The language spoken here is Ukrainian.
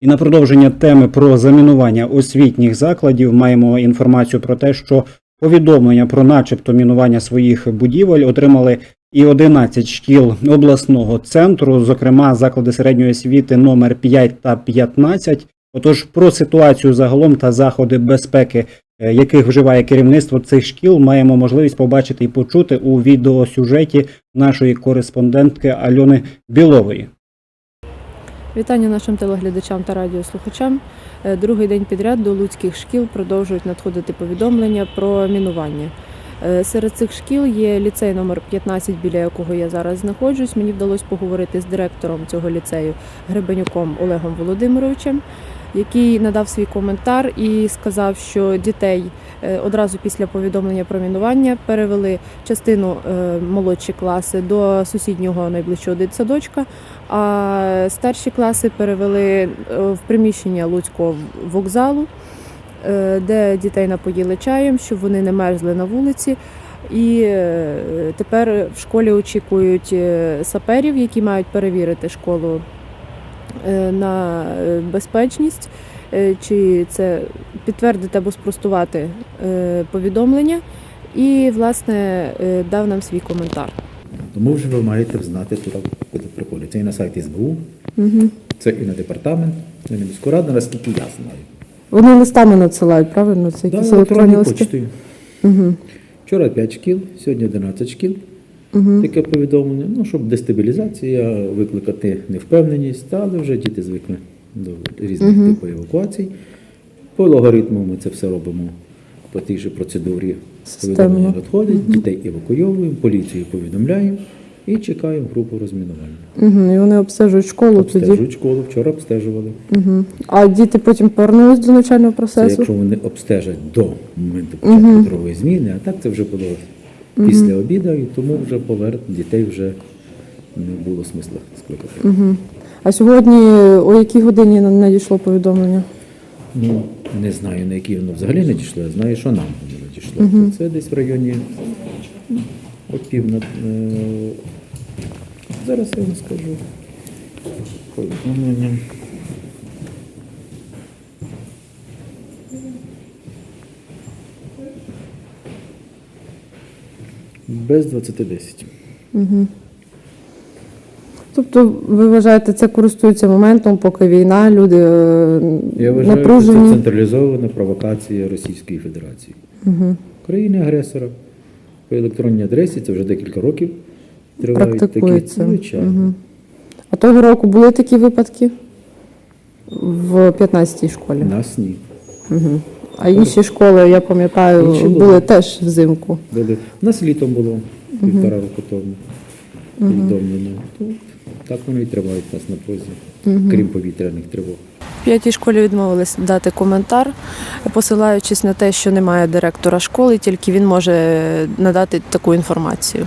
І на продовження теми про замінування освітніх закладів маємо інформацію про те, що повідомлення про начебто мінування своїх будівель отримали і 11 шкіл обласного центру, зокрема заклади середньої освіти номер 5 та 15. Отож, про ситуацію загалом та заходи безпеки, е, яких вживає керівництво цих шкіл, маємо можливість побачити і почути у відеосюжеті нашої кореспондентки Альони Білової. Вітання нашим телеглядачам та радіослухачам. Е, Другий день підряд до луцьких шкіл продовжують надходити повідомлення про мінування. Е, Серед цих шкіл є ліцей номер 15, біля якого я зараз знаходжусь. Мені вдалося поговорити з директором цього ліцею Гребенюком Олегом Володимировичем, який надав свій коментар і сказав, що дітей е, одразу після повідомлення про мінування перевели частину е, молодші класи до сусіднього найближчого дитсадочка, а старші класи перевели е, в приміщення Луцького вокзалу, де дітей напоїли чаєм, щоб вони не мерзли на вулиці. І тепер в школі очікують саперів, які мають перевірити школу на е, безпечність, е, чи це підтвердити або спростувати е, повідомлення. І, власне, е, дав нам свій коментар. Тому вже ви маєте знати, куди приходить. Це і на сайті СБУ, Угу. це і на департамент, і на міську раду, наскільки я знаю. Вони листами надсилають, правильно? Це Да, якісь електронною електронні листи. Угу. Вчора 5 шкіл, сьогодні 11 шкіл. Угу. Таке повідомлення. Ну, щоб дестабілізація, викликати невпевненість, але вже діти звикли до різних Мгм. типів евакуацій. По алгоритму ми це все робимо по тій же процедурі. Повідомлення надходить, дітей евакуйовуємо, поліцію повідомляємо і чекаємо групу розмінування. Угу. І вони обстежують школу тоді. Обстежують школу, вчора обстежували. Угу. А діти потім повернулись до навчального Це процесу? якщо вони обстежать до моменту початку Мгм. другої зміни, а так це вже було після обіду, і тому вже поверх дітей вже не було смисла скликати. Угу. А сьогодні о якій годині на- надійшло повідомлення? Ну, не знаю, на якій воно взагалі не дійшло, я знаю, що нам воно надійшло. Мгм. Це десь в районі от пів на. е, Зараз я вам скажу. Повідомлення. Без 20.10. Угу. Тобто, ви вважаєте, це користується моментом, поки війна, люди е, Я вважаю, що це централізована провокація Російської Федерації. Угу. країни-агресора. По електронній адресі це вже декілька років тривають Практикується. такі звичайно. Угу. А того року були такі випадки в 15-й школі? Нас ні. Угу. А інші школи, я пам'ятаю, Інші були були. теж взимку. Були. Нас літом було півтора року тому повідомлено. Так вони і тривають нас на позі, крім повітряних тривог. В п'ятій школі відмовились дати коментар, посилаючись на те, що немає директора школи, тільки він може надати таку інформацію.